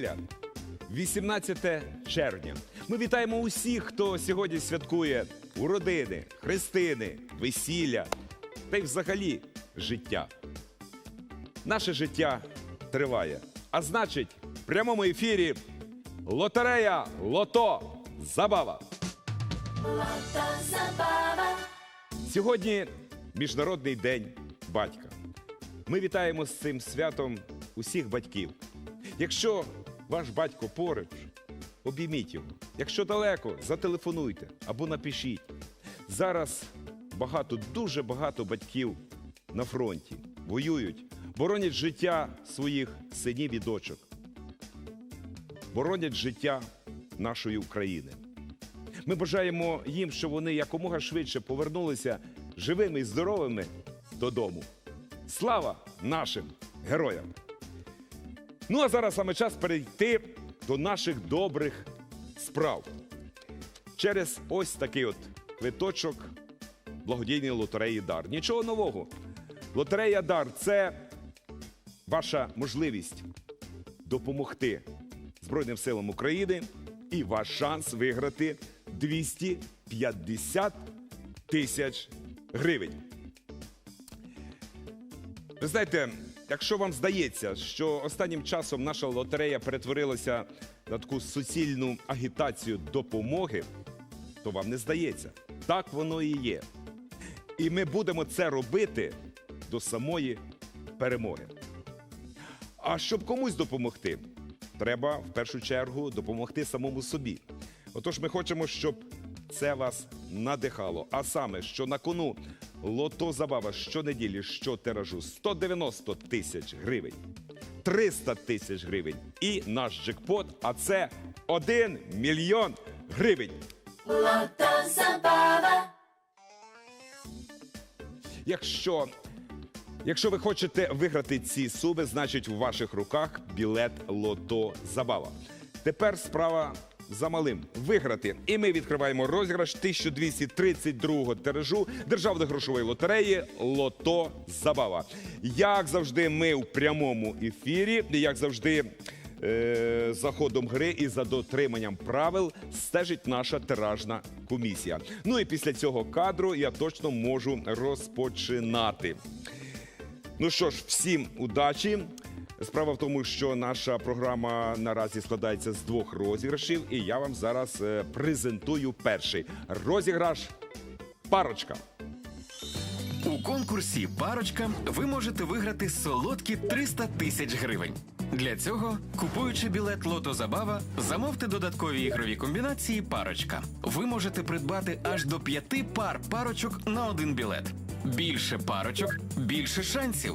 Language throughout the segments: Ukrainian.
неділя, 18 червня. Ми вітаємо усіх, хто сьогодні святкує уродини, хрестини, весілля та й взагалі життя. Наше життя триває. А значить, в прямому ефірі лотерея Лото Забава. Сьогодні Міжнародний день батька. Ми вітаємо з цим святом усіх батьків. Якщо ваш батько поруч, обійміть його. Якщо далеко, зателефонуйте або напишіть. Зараз багато, дуже багато батьків на фронті воюють, боронять життя своїх синів і дочок, боронять життя нашої України. Ми бажаємо їм, щоб вони якомога швидше повернулися живими і здоровими додому. Слава нашим героям! Ну а зараз саме час перейти до наших добрих справ. Через ось такий от квиточок благодійної лотереї Дар. Нічого нового. Лотерея Дар це ваша можливість допомогти Збройним силам України і ваш шанс виграти 250 тисяч гривень. Ви знаєте, якщо вам здається, що останнім часом наша лотерея перетворилася на таку суцільну агітацію допомоги, то вам не здається. Так воно і є. І ми будемо це робити до самої перемоги. А щоб комусь допомогти, треба в першу чергу допомогти самому собі. Отож, ми хочемо, щоб це вас надихало. А саме, що на кону лото забава щонеділі, що тиражу 190 тисяч гривень, 300 тисяч гривень і наш джекпот, а це 1 мільйон гривень. Лото Якщо, якщо ви хочете виграти ці суми, значить у ваших руках білет Лото Забава. Тепер справа за малим виграти. І ми відкриваємо розіграш 1232-го тиражу державної грошової лотереї Лото Забава. Як завжди, ми в прямому ефірі, як завжди. е, За ходом гри і за дотриманням правил стежить наша тиражна комісія. Ну і після цього кадру я точно можу розпочинати. Ну що ж, всім удачі. Справа в тому, що наша програма наразі складається з двох розіграшів, і я вам зараз е, презентую перший розіграш парочка. У конкурсі Парочка ви можете виграти солодкі 300 тисяч гривень. Для цього, купуючи білет Лото Забава, замовте додаткові ігрові комбінації Парочка. Ви можете придбати аж до п'яти пар парочок на один білет. Більше парочок, більше шансів.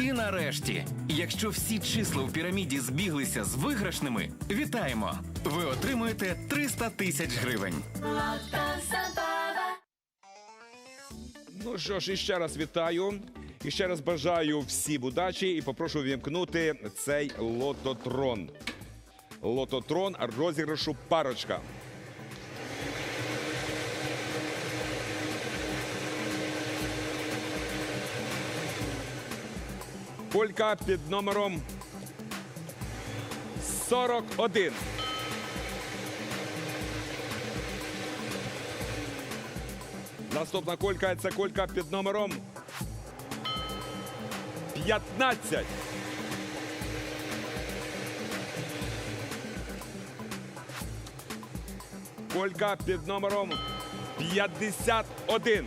І нарешті, якщо всі числа в піраміді збіглися з виграшними, вітаємо! Ви отримуєте 300 тисяч гривень. Ну що ж, іще раз вітаю. І ще раз бажаю всім удачі і попрошу вімкнути цей лототрон. Лототрон розіграшу парочка. Колька під номером 41. Наступна колька це колька під номером 15. Колька під номером 51.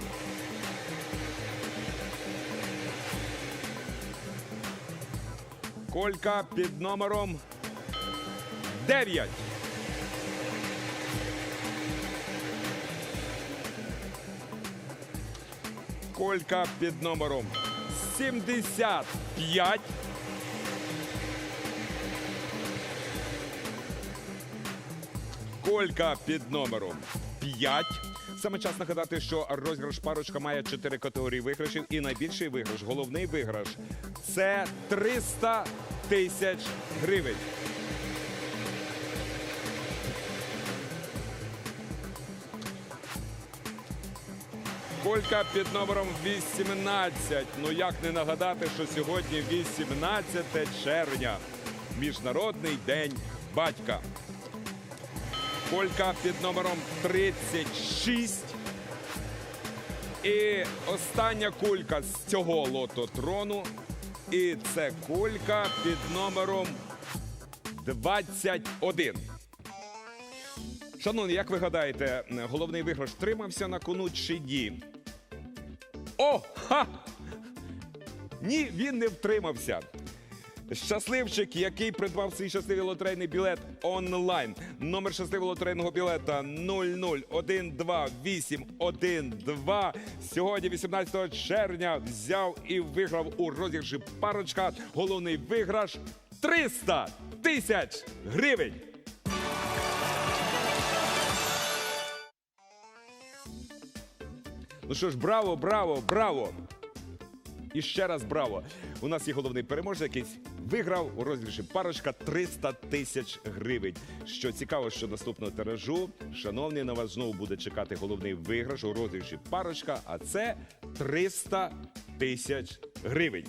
Колька під номером 9. Колька під номером 75. Колька під номером 5. Саме час нагадати, що розіграш парочка має 4 категорії виграшів. І найбільший виграш, головний виграш це 300 тисяч гривень. Колька під номером 18. Ну як не нагадати, що сьогодні 18 червня. Міжнародний день батька. Колька під номером 36. І остання кулька з цього лототрону. І це кулька під номером 21. Шановні, як ви гадаєте, головний виграш тримався на кону чи ні? О! Ха! Ні, він не втримався. Щасливчик, який придбав свій щасливий лотерейний білет онлайн. Номер щасливого лотерейного білета 0012812. Сьогодні, 18 червня, взяв і виграв у розіграші парочка. Головний виграш 300 тисяч гривень. Ну що ж, браво, браво, браво! І ще раз браво! У нас є головний переможець, який виграв у розіграші парочка 300 тисяч гривень. Що цікаво, що наступного тиражу, шановні, на вас знову буде чекати головний виграш у розіграші парочка, а це 300 тисяч гривень.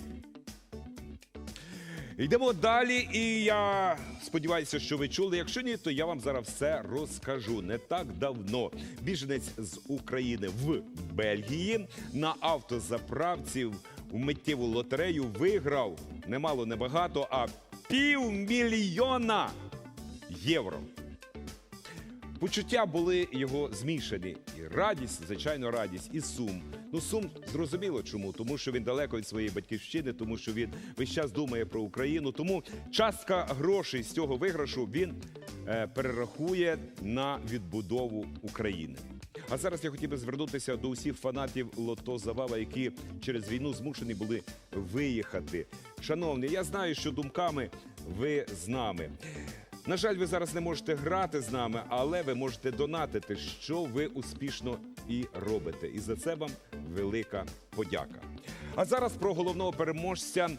Йдемо далі, і я сподіваюся, що ви чули. Якщо ні, то я вам зараз все розкажу. Не так давно біженець з України в Бельгії на автозаправці в миттєву лотерею виграв немало, небагато, а півмільйона євро. Почуття були його змішані. І радість, звичайно, радість, і сум. Ну, сум зрозуміло чому. Тому що він далеко від своєї батьківщини, тому що він весь час думає про Україну. Тому частка грошей з цього виграшу він е, перерахує на відбудову України. А зараз я хотів би звернутися до усіх фанатів Лото Завава, які через війну змушені були виїхати. Шановні, я знаю, що думками ви з нами. На жаль, ви зараз не можете грати з нами, але ви можете донатити, що ви успішно і робите. І за це вам велика подяка. А зараз про головного переможця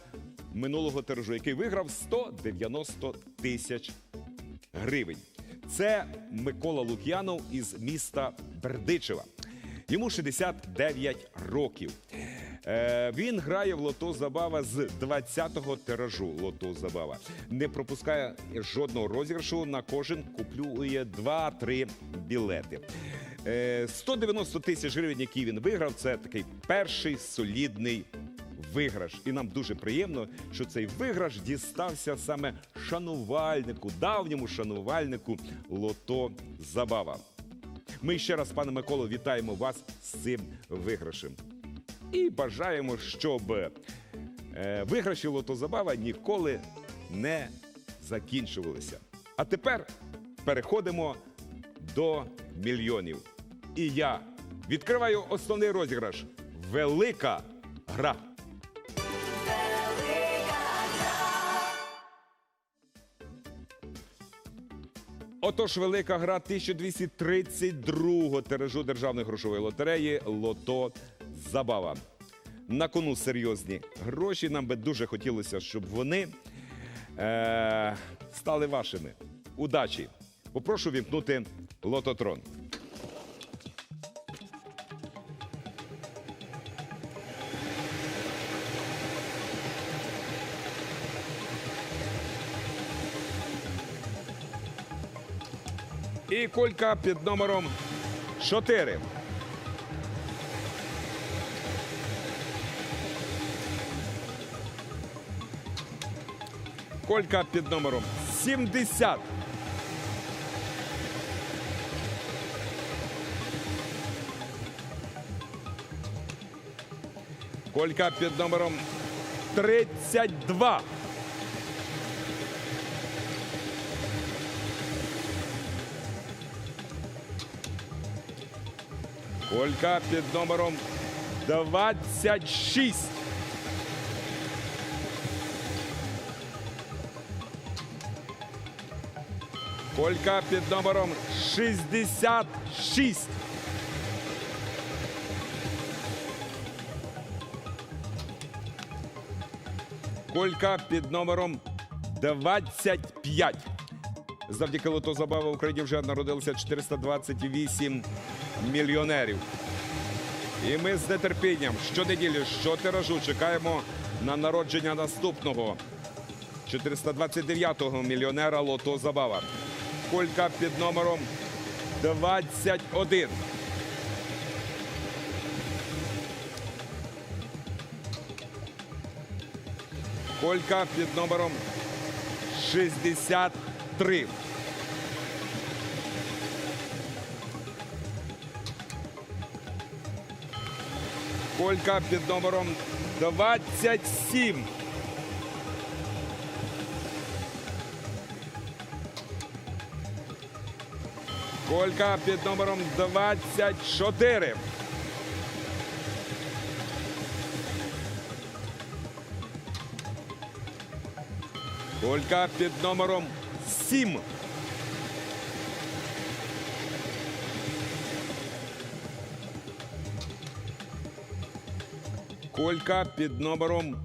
минулого тиражу, який виграв 190 тисяч гривень. Це Микола Лук'янов із міста Бердичева. Йому 69 років. Е, він грає в лото Забава з 20-го тиражу Лото Забава. Не пропускає жодного розіграшу. На кожен куплює 2-3 білети. Е, 190 тисяч гривень, які він виграв, це такий перший солідний виграш. І нам дуже приємно, що цей виграш дістався саме шанувальнику, давньому шанувальнику Лото Забава. Ми ще раз, пане Миколо, вітаємо вас з цим виграшем. І бажаємо, щоб е, виграші Лото Забава ніколи не закінчувалися. А тепер переходимо до мільйонів. І я відкриваю основний розіграш. Велика гра. Отож, велика гра 1232-го тиражу державної грошової лотереї Лото Забава. На кону серйозні гроші. Нам би дуже хотілося, щоб вони е- стали вашими. Удачі! Попрошу вімкнути лототрон. І колька під номером 4. Колька під номером 70. Колька під номером 32. Колька під номером 26. Колька під номером 66. Колька під номером 25. Завдяки лото забави в Україні вже народилося 428 мільйонерів. І ми з нетерпінням щонеділі, щотиражу чекаємо на народження наступного 429-го мільйонера Лото Забава. Колька під номером 21. Колька під номером 63. Колька під номером 27. Колька під номером 24. Колька під номером 7. Колька під номером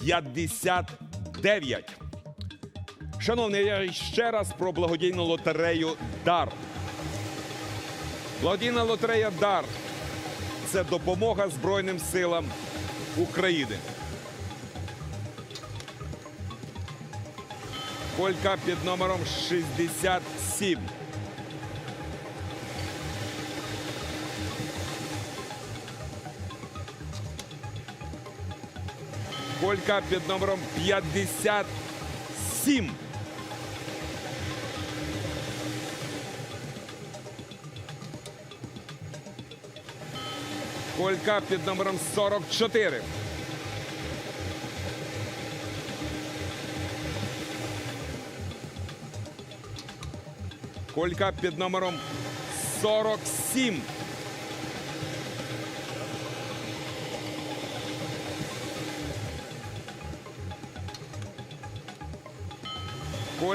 59. Шановні, я ще раз про благодійну лотерею Дар. Благодійна лотерея Дар це допомога Збройним силам України. Колька під номером 67. Колька під номером 57. Колька під номером 44. Колька під номером 47.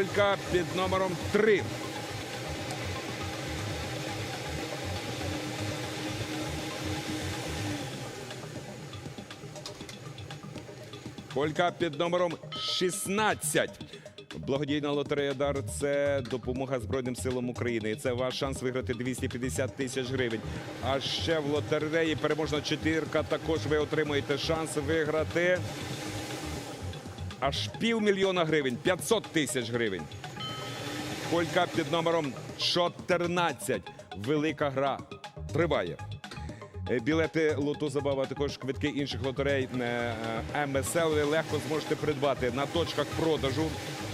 Колька під номером 3. Колька під номером 16. Благодійна лотерея Дар це допомога Збройним силам України. І це ваш шанс виграти 250 тисяч гривень. А ще в лотереї переможна четвірка. Також ви отримуєте шанс виграти аж півмільйона гривень, 500 тисяч гривень. Колька під номером 14. Велика гра триває. Е, Білети лото забава, також квитки інших лотерей е, е, МСЛ ви легко зможете придбати на точках продажу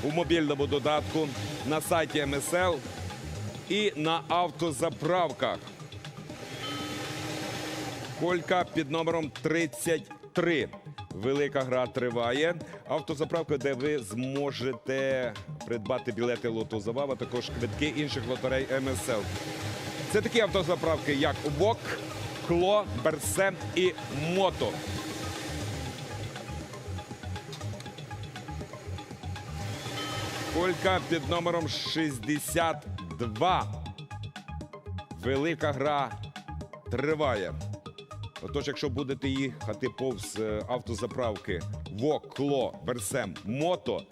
у мобільному додатку, на сайті МСЛ і на автозаправках. Колька під номером 33. Велика гра триває. Автозаправка, де ви зможете придбати білети лото забава, також квитки інших лотерей МСЛ. Це такі автозаправки, як ВОК, Кло, Берсем і Мото. Колька під номером 62. Велика гра триває. Отож, якщо будете їхати повз е, автозаправки ВОК, Кло, Берсем, Мото,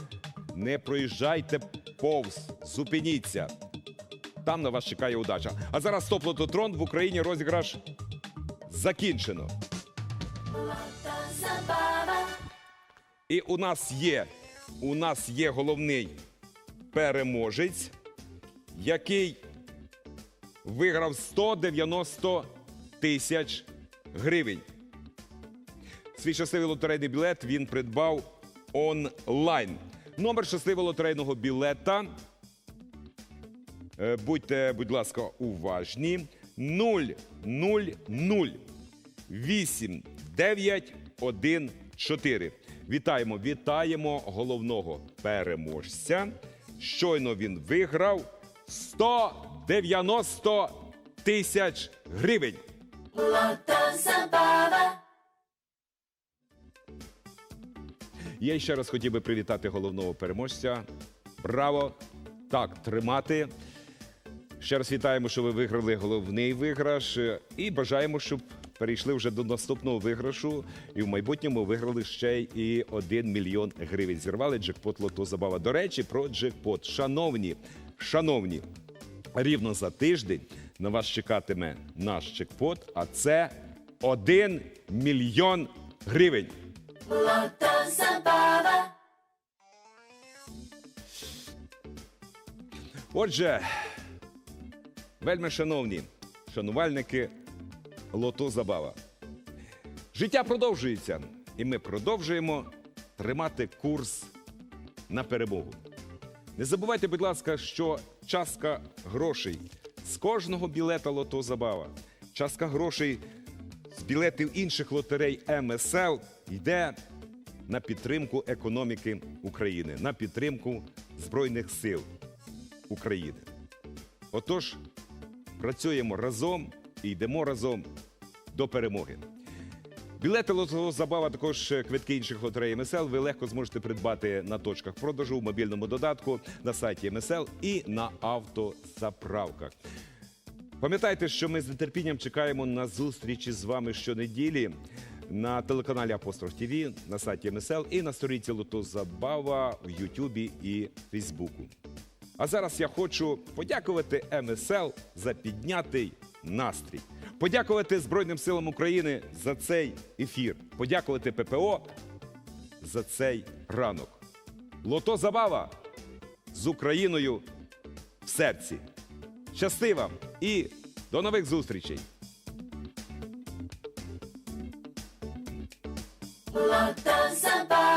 не проїжджайте повз, зупиніться. Там на вас чекає удача. А зараз топ лототрон в Україні розіграш закінчено. І у нас є, у нас є головний переможець, який виграв 190 тисяч гривень. Свій щасливий лотерейний білет він придбав онлайн. Номер щасливого лотерейного білета. Е, Будьте, будь ласка, уважні. 0 0 0 8 9 1 4. Вітаємо, вітаємо головного переможця. Щойно він виграв 190 тисяч гривень. Я ще раз хотів би привітати головного переможця. Браво так тримати. Ще раз вітаємо, що ви виграли головний виграш. е, І бажаємо, щоб перейшли вже до наступного виграшу. І в майбутньому виграли ще й 1 мільйон гривень. Зірвали джекпот лото забава. До речі, про джекпот. Шановні, шановні, рівно за тиждень на вас чекатиме наш джекпот, а це 1 мільйон гривень. Отже, вельми шановні шанувальники Лото Забава. Життя продовжується, і ми продовжуємо тримати курс на перемогу. Не забувайте, будь ласка, що частка грошей з кожного білета Лото Забава, частка грошей з білетів інших лотерей МСЛ йде на підтримку економіки України, на підтримку Збройних сил України. Отож, працюємо разом і йдемо разом до перемоги. Білети лото забава, також квитки інших лотерей МСЛ ви легко зможете придбати на точках продажу в мобільному додатку на сайті МСЛ і на автозаправках. Пам'ятайте, що ми з нетерпінням чекаємо на зустрічі з вами щонеділі на телеканалі Апостроф ТВ, на сайті МСЛ і на сторінці Лото Забава в Ютубі і Фейсбуку. А зараз я хочу подякувати МСЛ за піднятий настрій. Подякувати Збройним силам України за цей ефір. Подякувати ППО за цей ранок. Лото Забава з Україною в серці. Щасти вам і до нових зустрічей!